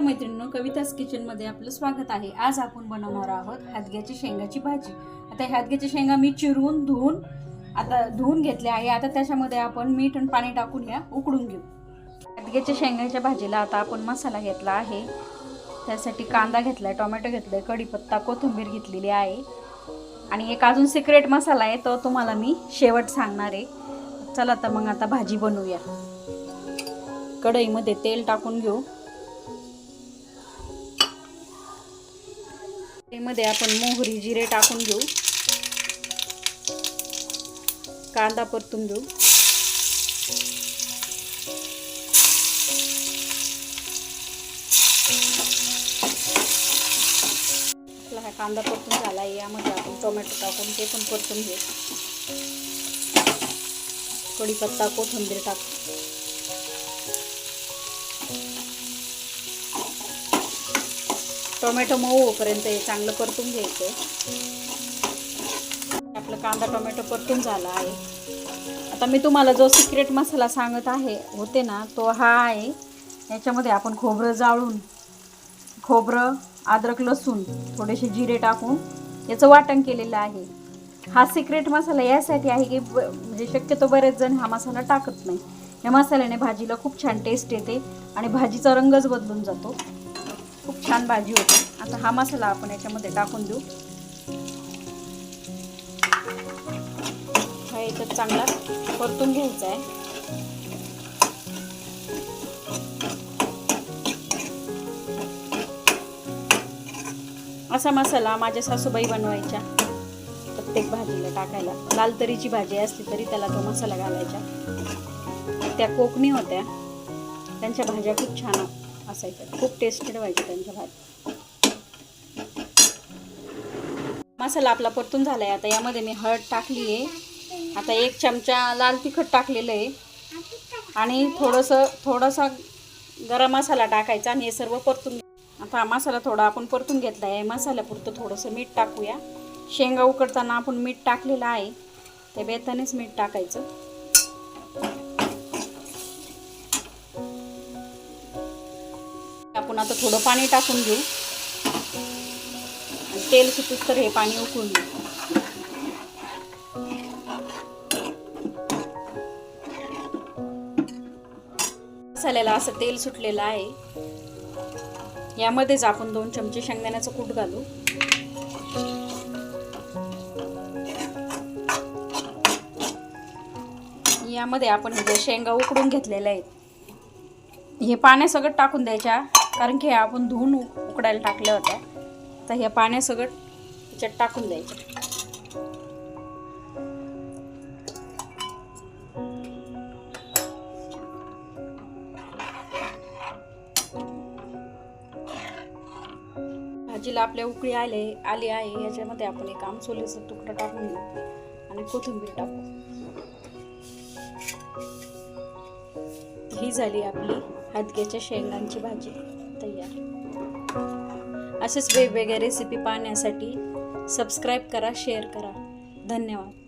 नमस्कार मैत्रिणींनो कविताच किचनमध्ये आपलं स्वागत आहे. आज आपण बनवणार आहोत हादग्याची शेंगाची भाजी. आता हादग्याच्या शेंगा मी चिरून धुवून आता धुवून घेतल्या आहे. आता त्याच्यामध्ये आपण मीठ आणि पाणी टाकून या उकडून घेऊ. हादग्याच्या शेंगाच्या भाजीला आता आपण मसाला घेतला आहे. त्यासाठी कांदा घेतला आहे टोमॅटो घेतला आहे कढीपत्ता कोथिंबीर घेतलेली आहे. आणि एक अजून सिक्रेट मसाला आहे तो तुम्हाला मी शेवट सांगणार आहे. चला तर मग आता भाजी बनवूया. कढईमध्ये तेल टाकून घेऊ. मध्ये आपण मोहरी जिरे टाकून घेऊ. कांदा परतून घेऊ. आपला हा कांदा परतून झाला आहे. यामध्ये आपण टोमॅटो टाकून ते पण परतून घेऊ. कढीपत्ता कोथिंबीर टाकू टोमॅटो मऊ होईपर्यंत हे चांगलं परतून घ्यायचं आपलं कांदा टोमॅटो परतून झाला आहे. आता मी तुम्हाला जो सिक्रेट मसाला सांगत आहे होते ना तो हा आहे. याच्यामध्ये आपण खोबरं जाळून खोबरं अद्रक लसूण थोडेसे जिरे टाकून याचं वाटण केलेलं आहे. हा सिक्रेट मसाला यासाठी आहे की ब म्हणजे शक्यतो बरेच जण हा मसाला टाकत नाही. या मसाल्याने भाजीला खूप छान टेस्ट येते आणि भाजीचा रंगच बदलून जातो. खूप छान भाजी होते. आता हा मसाला आपण याच्यामध्ये टाकून देऊ. हा याच्यात चांगला परतून घ्यायचा आहे. असा मसाला माझ्या सासूबाई बनवायच्या प्रत्येक भाजीला टाकायला. लाल तरीची भाजी असली तरी त्याला तो मसाला घालायचा. त्या कोकणी होत्या. त्यांच्या भाज्या खूप छान असायचं. खूप टेस्टेड व्हायचं त्यांच्या भात. मसाला आपला परतून झाला आहे आता यामध्ये मी हळद टाकली आहे. आता एक चमचा लाल तिखट टाकलेलं आहे. आणि थोडंसं थोडासा गरम मसाला टाकायचा आणि हे सर्व परतून आता हा मसाला थोडा आपण परतून घेतला आहे मसाल्यापुरतं थोडंसं मीठ टाकूया. शेंगा उकडताना आपण मीठ टाकलेलं आहे. त्या बेतानेच मीठ टाकायचं. आपण आता थोडं पाणी टाकून घेऊ. तेल सुटूच तर हे पाणी उकळून घेऊ. मसाल्याला असं तेल सुटलेलं आहे. यामध्येच आपण दोन चमचे शेंगदाण्याचं कूट घालू. यामध्ये आपण हे जे शेंगा उकडून घेतलेल्या आहेत हे पाण्यासगट टाकून द्यायच्या. कारण की हे आपण धुवून उकडायला टाकल्या होत्या. तर ह्या पाण्या सगळं त्याच्यात टाकून द्यायच्या भाजीला आपल्या उकळी आले आली आहे. याच्यामध्ये आपण एक आमचोलीचा तुकडा टाकून घेऊ. आणि कोथिंबीर टाकू. ही झाली आपली हदक्याच्या शेंगांची भाजी तयार. असेच वेगवेगळ्या रेसिपी पाहण्यासाठी सबस्क्राईब करा शेअर करा. धन्यवाद.